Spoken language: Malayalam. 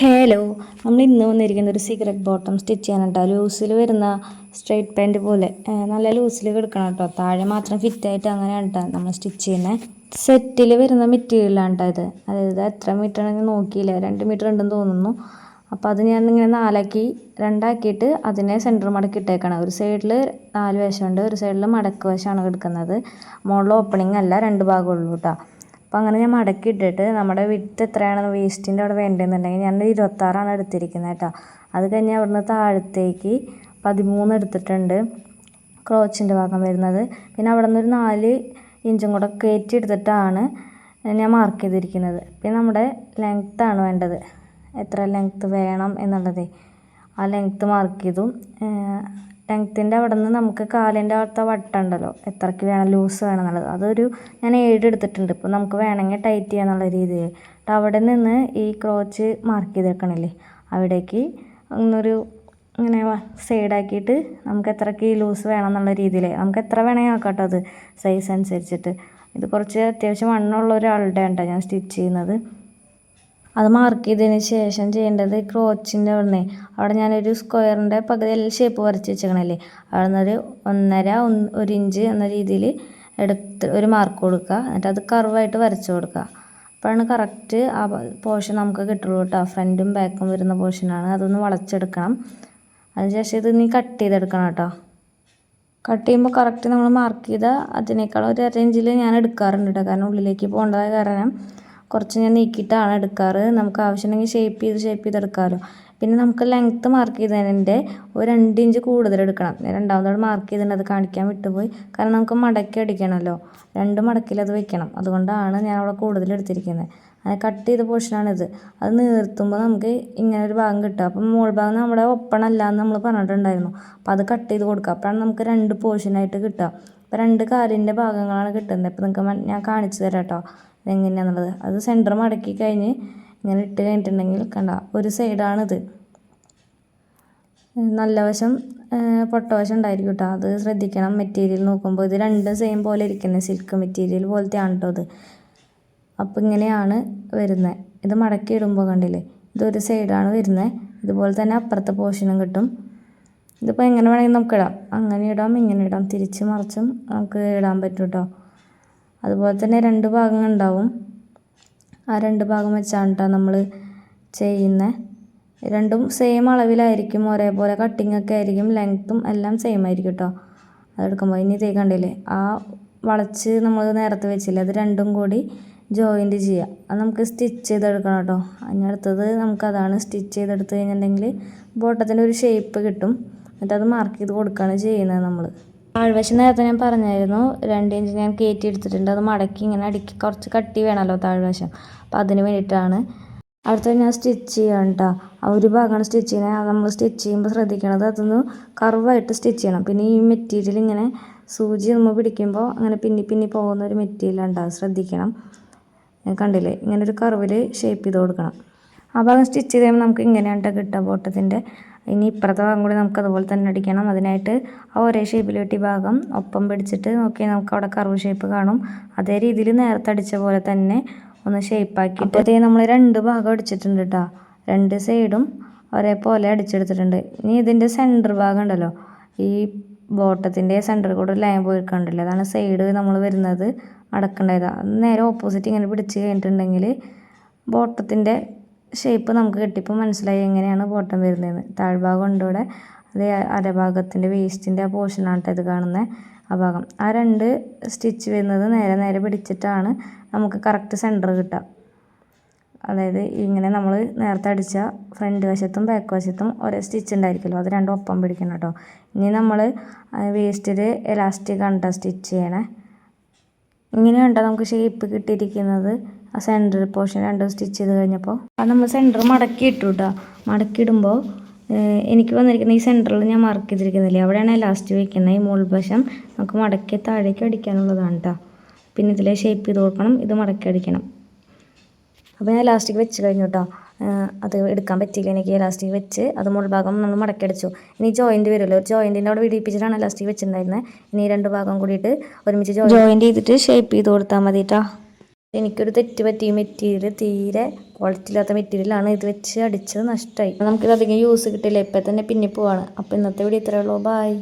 ഹലോ നമ്മൾ ഇന്ന് വന്നിരിക്കുന്ന ഒരു സിഗരറ്റ് ബോട്ടം സ്റ്റിച്ച് ചെയ്യാൻ കേട്ടോ ലൂസിൽ വരുന്ന സ്ട്രെയിറ്റ് പാന്റ് പോലെ. നല്ല ലൂസിൽ കിടക്കണം കേട്ടോ. താഴെ മാത്രം ഫിറ്റായിട്ട് അങ്ങനെയാണ് കേട്ടോ നമ്മൾ സ്റ്റിച്ച് ചെയ്യുന്നത് സെറ്റിൽ വരുന്ന മെറ്റീരിയലാണ് കേട്ടോ ഇത്. അതായത് എത്ര മീറ്റർ ആണെങ്കിൽ നോക്കിയില്ല. രണ്ട് മീറ്റർ ഉണ്ടെന്ന് തോന്നുന്നു. അപ്പോൾ അത് ഞാൻ ഇങ്ങനെ നാലാക്കി രണ്ടാക്കിയിട്ട് അതിനെ സെന്റർ മടക്കി ഇട്ടേക്കണം. ഒരു സൈഡിൽ നാല് വശമുണ്ട് ഒരു സൈഡിൽ മടക്ക് വശമാണ് കിടക്കുന്നത്. മുകളിൽ ഓപ്പണിംഗ് അല്ല രണ്ട് ഭാഗമുള്ളൂ കേട്ടോ അപ്പോൾ അങ്ങനെ ഞാൻ മടക്കി ഇട്ടിട്ട് നമ്മുടെ വിത്ത് എത്രയാണ് വേസ്റ്റിന്റെ അവിടെ വേണ്ടതെന്നുണ്ടെങ്കിൽ ഞാൻ ഇരുപത്താറാണ് എടുത്തിരിക്കുന്നത് കേട്ടോ. അത് കഴിഞ്ഞ് അവിടുന്ന് താഴത്തേക്ക് പതിമൂന്ന് എടുത്തിട്ടുണ്ട് ക്രോച്ചിന്റെ ഭാഗം വരുന്നത്. പിന്നെ അവിടെ നിന്ന് ഒരു നാല് ഇഞ്ചും കൂടെ കയറ്റി എടുത്തിട്ടാണ് ഞാൻ മാർക്ക് ചെയ്തിരിക്കുന്നത്. പിന്നെ നമ്മുടെ ലെങ്ത്താണ് വേണ്ടത്. എത്ര ലെങ്ത്ത് വേണം എന്നുള്ളതേ. ആ ലെങ്ത്ത് മാർക്ക് ചെയ്തു. ലെങ്ത്തിന്റെ അവിടെ നിന്ന് നമുക്ക് കാലിന്റെ അവിടുത്തെ വട്ടമുണ്ടല്ലോ എത്രയ്ക്ക് വേണം ലൂസ് വേണം എന്നുള്ളത്. അതൊരു ഞാൻ ഏഴ് എടുത്തിട്ടുണ്ട്. ഇപ്പോൾ നമുക്ക് വേണമെങ്കിൽ ടൈറ്റ് ചെയ്യാന്നുള്ള രീതിയിൽ. എന്നിട്ട് അവിടെ നിന്ന് ഈ ക്രോച്ച് മാർക്ക് ചെയ്തേക്കണില്ലേ? അവിടേക്ക് ഒന്നൊരു ഇങ്ങനെ സൈഡാക്കിയിട്ട് നമുക്ക് എത്രയ്ക്ക് ലൂസ് വേണം എന്നുള്ള രീതിയിൽ. നമുക്ക് എത്ര വേണമെങ്കിൽ ആക്കാം അത്. സൈസ് അനുസരിച്ചിട്ട്. ഇത് കുറച്ച് അത്യാവശ്യം വണ്ണമുള്ള ഒരാളുടെ ഉണ്ടോ ഞാൻ സ്റ്റിച്ച് ചെയ്യുന്നത്. അത് മാർക്ക് ചെയ്തതിന് ശേഷം ചെയ്യേണ്ടത് ക്രോച്ചിന്റെ അവിടെ അവിടെ ഞാനൊരു സ്ക്വയറിന്റെ പകുതി എല്ലാം ഷേപ്പ് വരച്ച് വെച്ചേക്കണല്ലേ? അവിടെ നിന്നൊരു ഒന്നര ഒരു ഇഞ്ച് എന്ന രീതിയിൽ എടുത്ത് ഒരു മാർക്ക് കൊടുക്കുക. എന്നിട്ട് അത് കർവായിട്ട് വരച്ചു കൊടുക്കുക. അപ്പോഴാണ് കറക്റ്റ് ആ പോർഷൻ നമുക്ക് കിട്ടുള്ളൂ കേട്ടോ. ഫ്രണ്ടും ബാക്കും വരുന്ന പോർഷനാണ് അതൊന്ന് വളച്ചെടുക്കണം. അതിനുശേഷം ഇത് നീ കട്ട് ചെയ്തെടുക്കണം കേട്ടോ. കട്ട് ചെയ്യുമ്പോൾ കറക്റ്റ് നമ്മൾ മാർക്ക് ചെയ്ത അതിനേക്കാൾ ഒരു അര ഇഞ്ചിൽ ഞാൻ എടുക്കാറുണ്ട് കേട്ടോ. കാരണം ഉള്ളിലേക്ക് പോകേണ്ടതായ കാരണം. കുറച്ച് ഞാൻ നീക്കിയിട്ടാണ് എടുക്കാറ്. നമുക്ക് ആവശ്യമുണ്ടെങ്കിൽ ഷേപ്പ് ചെയ്ത് ഷേപ്പ് ചെയ്ത് എടുക്കാമല്ലോ പിന്നെ നമുക്ക് ലെങ്ത്ത് മാർക്ക് ചെയ്തതിന്റെ ഒരു രണ്ട് ഇഞ്ച് കൂടുതൽ എടുക്കണം. രണ്ടാമതോട് മാർക്ക് ചെയ്തിട്ടുണ്ട്. അത് കാണിക്കാൻ വിട്ടുപോയി. കാരണം നമുക്ക് മടക്കി അടിക്കണമല്ലോ. രണ്ട് മടക്കിൽ അത് വെക്കണം. അതുകൊണ്ടാണ് ഞാൻ അവിടെ കൂടുതൽ എടുത്തിരിക്കുന്നത്. അത് കട്ട് ചെയ്ത പോർഷനാണിത് അത് നിർത്തുമ്പോൾ നമുക്ക് ഇങ്ങനെ ഒരു ഭാഗം കിട്ടുക അപ്പം മുകൾ ഭാഗം നമ്മുടെ ഒപ്പണല്ല എന്ന് നമ്മൾ പറഞ്ഞിട്ടുണ്ടായിരുന്നു. അപ്പോൾ അത് കട്ട് ചെയ്ത് കൊടുക്കുക. അപ്പോഴാണ് നമുക്ക് രണ്ട് പോർഷനായിട്ട് കിട്ടുക. അപ്പോൾ രണ്ട് കാലിന്റെ ഭാഗങ്ങളാണ് കിട്ടുന്നത്. അപ്പോൾ നിങ്ങൾക്ക് ഞാൻ കാണിച്ചു തരാം കേട്ടോ. ഇതെങ്ങനെയാണെന്നുള്ളത് അത് സെന്റർ മടക്കി കഴിഞ്ഞ് ഇങ്ങനെ ഇട്ട് കഴിഞ്ഞിട്ടുണ്ടെങ്കിൽ കണ്ട ഒരു സൈഡാണിത് നല്ല വശം പൊട്ടവശം ഉണ്ടായിരിക്കും കേട്ടോ അത് ശ്രദ്ധിക്കണം. മെറ്റീരിയൽ നോക്കുമ്പോൾ ഇത് രണ്ടും സെയിം പോലെ ഇരിക്കുന്നത് സിൽക്ക് മെറ്റീരിയൽ പോലത്തെ ആണ് കേട്ടോ ഇത് അപ്പോൾ ഇങ്ങനെയാണ് വരുന്നത് ഇത് മടക്കി ഇടുമ്പോൾ കണ്ടില്ലേ? ഇതൊരു സൈഡാണ് വരുന്നത് ഇതുപോലെ തന്നെ അപ്പുറത്തെ പോർഷനും കിട്ടും. ഇതിപ്പോൾ എങ്ങനെ വേണമെങ്കിൽ നമുക്ക് ഇടാം. അങ്ങനെ ഇടാം ഇങ്ങനെ ഇടാം. തിരിച്ച് മറിച്ചും നമുക്ക് ഇടാൻ പറ്റും കേട്ടോ അതുപോലെ തന്നെ രണ്ട് ഭാഗങ്ങൾ ഉണ്ടാവും ആ രണ്ട് ഭാഗം വെച്ചാണ് കേട്ടോ നമ്മൾ ചെയ്യുന്നത് രണ്ടും സെയിം അളവിലായിരിക്കും. ഒരേപോലെ കട്ടിങ് ഒക്കെ ആയിരിക്കും. ലെങ്ത്തും എല്ലാം സെയിം ആയിരിക്കും കേട്ടോ അതെടുക്കുമ്പോൾ ഇനി ഇതേ കണ്ടില്ലേ? ആ വളച്ച് നമ്മൾ നേരത്തെ വെച്ചില്ലേ? അത് രണ്ടും കൂടി ജോയിന്റ് ചെയ്യുക അത് നമുക്ക് സ്റ്റിച്ച് ചെയ്തെടുക്കണം കേട്ടോ അതിന് അടുത്തത് നമുക്കതാണ് സ്റ്റിച്ച് ചെയ്തെടുത്ത് കഴിഞ്ഞിട്ടുണ്ടെങ്കിൽ ബോട്ടത്തിന്റെ ഒരു ഷേപ്പ് കിട്ടും. എന്നിട്ട് അത് മാർക്ക് ചെയ്ത് കൊടുക്കുകയാണ് ചെയ്യുന്നത് നമ്മൾ താഴ്വശം നേരത്തെ ഞാൻ പറഞ്ഞായിരുന്നു രണ്ട് ഇഞ്ച് ഞാൻ കയറ്റി എടുത്തിട്ടുണ്ട്. അത് മടക്കി ഇങ്ങനെ അടുക്കി കുറച്ച് കട്ടി വേണമല്ലോ താഴ്വശം. അപ്പോൾ അതിന് വേണ്ടിയിട്ടാണ്. അടുത്തത് ഞാൻ സ്റ്റിച്ച് ചെയ്യണം കേട്ടോ ആ ഒരു ഭാഗമാണ് സ്റ്റിച്ച് ചെയ്യുന്നത്. അത് നമ്മൾ സ്റ്റിച്ച് ചെയ്യുമ്പോൾ ശ്രദ്ധിക്കണത് അതൊന്ന് കർവായിട്ട് സ്റ്റിച്ച് ചെയ്യണം. പിന്നെ ഈ മെറ്റീരിയൽ ഇങ്ങനെ സൂചി നമ്മൾ പിടിക്കുമ്പോൾ അങ്ങനെ പിന്നി പിന്നി പോകുന്ന ഒരു മെറ്റീരിയൽ ഉണ്ടാവും ശ്രദ്ധിക്കണം. കണ്ടില്ലേ? ഇങ്ങനെ ഒരു കർവിൽ ഷേപ്പ് ചെയ്ത് കൊടുക്കണം. ആ ഭാഗം സ്റ്റിച്ച് ചെയ്ത് കഴിയുമ്പോൾ നമുക്ക് ഇങ്ങനെയാണ് ട്ടോ കിട്ടുക ബോട്ടത്തിന്റെ ഇനി ഇപ്പുറത്തെ ഭാഗം കൂടി നമുക്ക് അതുപോലെ തന്നെ അടിക്കണം. അതിനായിട്ട് ആ ഒരേ ഷേപ്പിൽ വെട്ടി ഭാഗം ഒപ്പം പിടിച്ചിട്ട് നോക്കി നമുക്ക് അവിടെ കർവ് ഷേപ്പ് കാണും. അതേ രീതിയിൽ നേരത്തെ അടിച്ച പോലെ തന്നെ ഒന്ന് ഷേപ്പാക്കിയിട്ട് അതേ നമ്മൾ രണ്ട് ഭാഗം അടിച്ചിട്ടുണ്ട് കേട്ടോ രണ്ട് സൈഡും ഒരേപോലെ അടിച്ചെടുത്തിട്ടുണ്ട്. ഇനി ഇതിന്റെ സെന്റർ ഭാഗം ഉണ്ടല്ലോ. ഈ ബോട്ടത്തിന്റെ സെന്ററിൽ കൂടെ ലൈൻ പോയി കണ്ടില്ലേ അതാണ് സൈഡ് നമ്മൾ വരുന്നത്. അടക്കേണ്ടത് നേരെ ഓപ്പോസിറ്റ് ഇങ്ങനെ പിടിച്ച് കഴിഞ്ഞിട്ടുണ്ടെങ്കിൽ ബോട്ടത്തിന്റെ ഷേപ്പ് നമുക്ക് കിട്ടിയപ്പോൾ മനസ്സിലായി എങ്ങനെയാണ് ബോട്ടം വരുന്നതെന്ന്. താഴ്ഭാഗം ഉണ്ട് ഇവിടെ. അതേ അരഭാഗത്തിന്റെ വേസ്റ്റിന്റെ ആ പോർഷനാണ് ഇത് കാണുന്ന. ആ ഭാഗം. ആ രണ്ട് സ്റ്റിച്ച് വരുന്നത് നേരെ നേരെ പിടിച്ചിട്ടാണ് നമുക്ക് കറക്റ്റ് സെന്റർ കിട്ടുക. അതായത് ഇങ്ങനെ നമ്മൾ നേരത്തെ അടിച്ച ഫ്രണ്ട് വശത്തും ബാക്ക് വശത്തും ഒരേ സ്റ്റിച്ച് ഉണ്ടായിരിക്കുമല്ലോ. അത് രണ്ടും ഒപ്പം പിടിക്കണം കേട്ടോ ഇനി നമ്മൾ വേസ്റ്റിൽ എലാസ്റ്റിക് ആണ് സ്റ്റിച്ച് ചെയ്യണേ. ഇങ്ങനെ കണ്ടോ നമുക്ക് ഷേപ്പ് കിട്ടിയിരിക്കുന്നത്. ആ സെന്റർ പോർഷൻ രണ്ടും സ്റ്റിച്ച് ചെയ്ത് കഴിഞ്ഞപ്പോൾ അത് നമ്മൾ സെന്റർ മടക്കി ഇട്ടു കേട്ടോ മടക്കി ഇടുമ്പോൾ എനിക്ക് വന്നിരിക്കുന്ന ഈ സെന്ററിൽ ഞാൻ മാർക്ക് ചെയ്തിരിക്കുന്നില്ലേ? അവിടെയാണ് ലാസ്റ്റ് വയ്ക്കുന്നത് ഈ മുൾവശം നമുക്ക് മടക്കി താഴേക്ക് അടിക്കാനുള്ളതാണ് കേട്ടോ പിന്നെ ഇതിലെ ഷേപ്പ് ചെയ്ത് കൊടുക്കണം. ഇത് മടക്കി അടിക്കണം. അപ്പോൾ ഞാൻ ലാസ്റ്റിക് വെച്ച് കഴിഞ്ഞു കേട്ടോ അത് എടുക്കാൻ പറ്റിയില്ല എനിക്ക് ലാസ്റ്റിക് വെച്ച്. അത് മുൾഭാഗം നമ്മൾ മടക്കി അടിച്ചു. ഇനി ജോയിന്റ് വരുമല്ലോ. ജോയിന്റിന്റെ അവിടെ വിടിപ്പിച്ചിട്ടാണ് ലാസ്റ്റിക് വെച്ചിട്ടുണ്ടായിരുന്നത്. ഇനി രണ്ട് ഭാഗം കൂടിയിട്ട് ഒരുമിച്ച് ജോയിന്റ് ചെയ്തിട്ട് ഷേപ്പ് ചെയ്ത് കൊടുത്താൽ മതി കേട്ടോ എനിക്കൊരു തെറ്റ് പറ്റി ഈ മെറ്റീരിയൽ തീരെ ക്വാളിറ്റി ഇല്ലാത്ത മെറ്റീരിയലാണ് ഇത് വെച്ച് അടിച്ചത് നഷ്ടമായി നമുക്കിത് അധികം യൂസ് കിട്ടില്ല ഇപ്പം തന്നെ പിന്നെ പോവാണ്. അപ്പോൾ ഇന്നത്തെ വീഡിയോ ഇത്രയേ ഉള്ളൂ. ബായ്